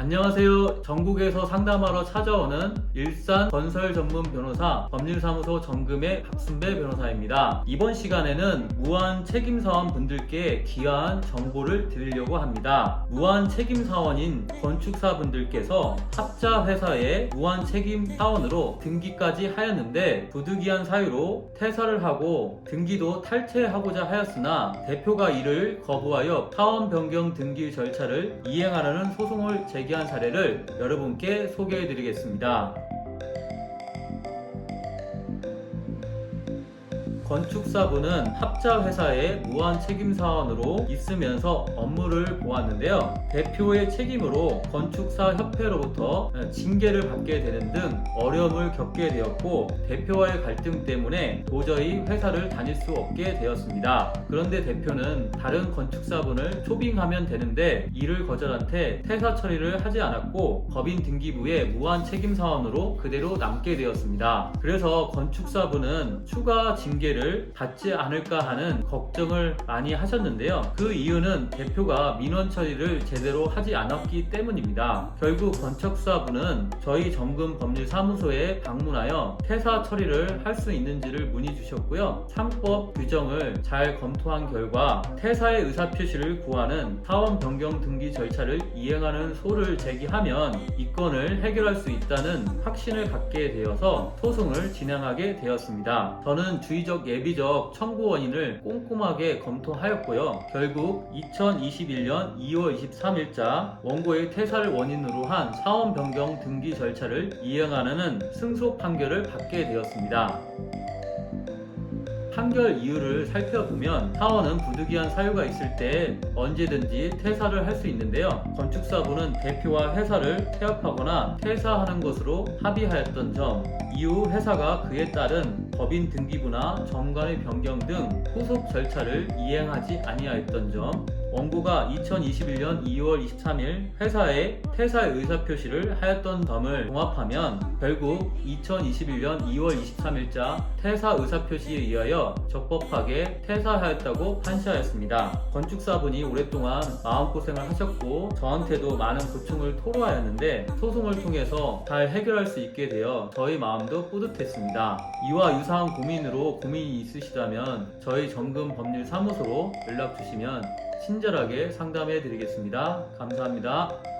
안녕하세요. 전국에서 상담하러 찾아오는 일산 건설 전문 변호사 법률사무소 정금의 박순배 변호사입니다. 이번 시간에는 무한 책임 사원 분들께 귀한 정보를 드리려고 합니다. 무한 책임 사원인 건축사 분들께서 합자 회사의 무한 책임 사원으로 등기까지 하였는데 부득이한 사유로 퇴사를 하고 등기도 탈퇴하고자 하였으나 대표가 이를 거부하여 사원 변경 등기 절차를 이행하려는 소송을 제기 한 사례를 여러분께 소개해 드리겠습니다. 건축사부는 합자 회사의 무한 책임 사원으로 있으면서 업무를 보았는데요. 대표의 책임으로 건축사 협회로부터 징계를 받게 되는 등 어려움을 겪게 되었고 대표와의 갈등 때문에 도저히 회사를 다닐 수 없게 되었습니다. 그런데 대표는 다른 건축사분을 초빙하면 되는데 이를 거절한 채 퇴사 처리를 하지 않았고 법인 등기부에 무한 책임 사원으로 그대로 남게 되었습니다. 그래서 건축사부는 추가 징계를 받지 않을까 하는 걱정을 많이 하셨는데요. 그 이유는 대표가 민원 처리를 제대로 하지 않았기 때문입니다. 결국 건축사부는 저희 정금 법률 사무소에 방문하여 퇴사 처리를 할 수 있는지를 문의 주셨고요. 상법 규정을 잘 검토한 결과 퇴사의 의사 표시를 구하는 사원 변경 등기 절차를 이행하는 소를 제기하면 이 건을 해결할 수 있다는 확신을 갖게 되어서 소송을 진행하게 되었습니다. 저는 주의적 예비적 청구 원인을 꼼꼼하게 검토하였고요. 결국 2021년 2월 23일자 원고의 퇴사를 원인으로 한 사원 변경 등기 절차를 이행하는 승소 판결을 받게 되었습니다. 판결 이유를 살펴보면 사원은 부득이한 사유가 있을 때 언제든지 퇴사를 할 수 있는데요. 건축사부는 대표와 회사를 태업하거나 퇴사하는 것으로 합의하였던 점, 이후 회사가 그에 따른 법인 등기부나 정관의 변경 등 후속 절차를 이행하지 아니하였던 점, 원고가 2021년 2월 23일 회사에 퇴사 의사표시를 하였던 점을 종합하면 결국 2021년 2월 23일자 퇴사 의사표시에 의하여 적법하게 퇴사하였다고 판시하였습니다. 건축사분이 오랫동안 마음고생을 하셨고 저한테도 많은 고충을 토로하였는데 소송을 통해서 잘 해결할 수 있게 되어 저희 마음도 뿌듯했습니다. 이와 유사한 고민으로 고민이 있으시다면 저희 정금 법률 사무소로 연락 주시면 친절하게 상담해 드리겠습니다. 감사합니다.